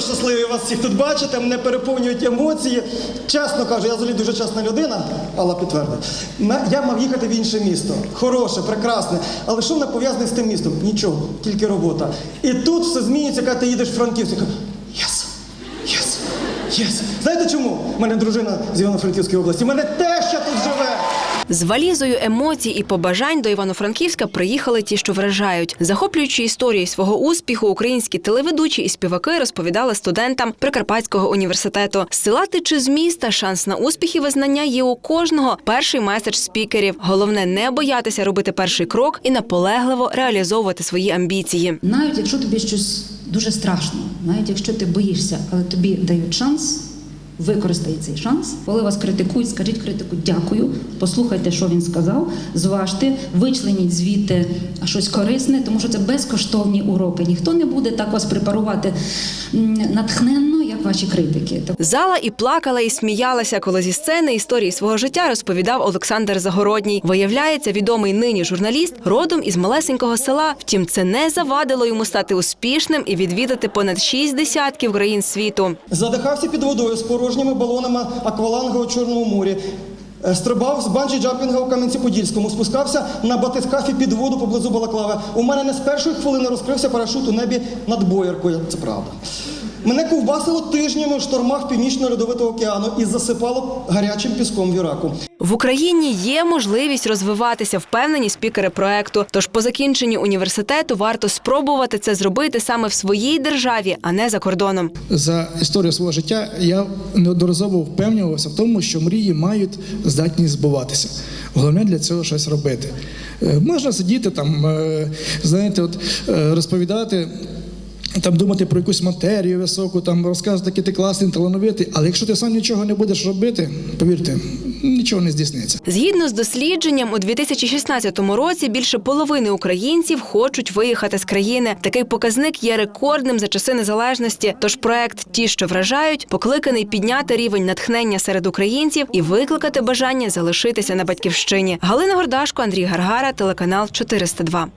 неймовірно щасливий вас всіх тут бачити. Мене переповнюють емоції. Чесно кажу, я взагалі дуже чесна людина, Алла підтвердить. Я мав їхати в інше місто. Хороше, прекрасне. Але що мене пов'язане з тим містом? Нічого, тільки робота. І тут все змінюється, коли ти їдеш в Франківськ. Я Єс! Єс! Єс! Знаєте чому? У мене дружина з Івано-Франківської області. У мене теща тут живе. З валізою емоцій і побажань до Івано-Франківська приїхали ті, що вражають. Захоплюючи історії свого успіху, українські телеведучі і співаки розповідали студентам Прикарпатського університету. З села ти чи з міста шанс на успіх і визнання є у кожного. Перший меседж спікерів. Головне не боятися робити перший крок і наполегливо реалізовувати свої амбіції. Навіть якщо тобі щось дуже страшно, навіть якщо ти боїшся, але тобі дають шанс, використай цей шанс. Коли вас критикують, скажіть критику дякую, послухайте, що він сказав, зважте, вичленіть звідти щось корисне, тому що це безкоштовні уроки. Ніхто не буде так вас препарувати натхненно, як ваші критики. Зала і плакала, і сміялася, коли зі сцени історії свого життя розповідав Олександр Загородній. Виявляється, відомий нині журналіст родом із малесенького села. Втім, це не завадило йому стати успішним і відвідати понад шість десятків країн світу. Задихався під водою з порожніми балонами акваланга у Чорному морі. Е, Стрибав з банджі-джампінга у Кам'янці-Подільському, спускався на батискафі під воду поблизу Балаклави. У мене не з першої хвилини розкрився парашут у небі над бояркою. Це правда. Мене ковбасило тижнями в штормах Північно-Льодовитого океану і засипало гарячим піском в Іраку. В Україні є можливість розвиватися, впевнені спікери проекту. Тож по закінченні університету варто спробувати це зробити саме в своїй державі, а не за кордоном. за історію свого життя я неодноразово впевнювався в тому, що мрії мають здатність збуватися. Головне для цього щось робити. Е, Можна сидіти там, е, знаєте, от е, розповідати. Там думати про якусь матерію високу, там розказувати, який ти класний, талановитий. Але якщо ти сам нічого не будеш робити, повірте, нічого не здійсниться. Згідно з дослідженням, у 2016 році більше половини українців хочуть виїхати з країни. Такий показник є рекордним за часи незалежності. Тож проект Ті, що вражають, покликаний підняти рівень натхнення серед українців і викликати бажання залишитися на батьківщині. Галина Гордашко, Андрій Гаргара, телеканал 402.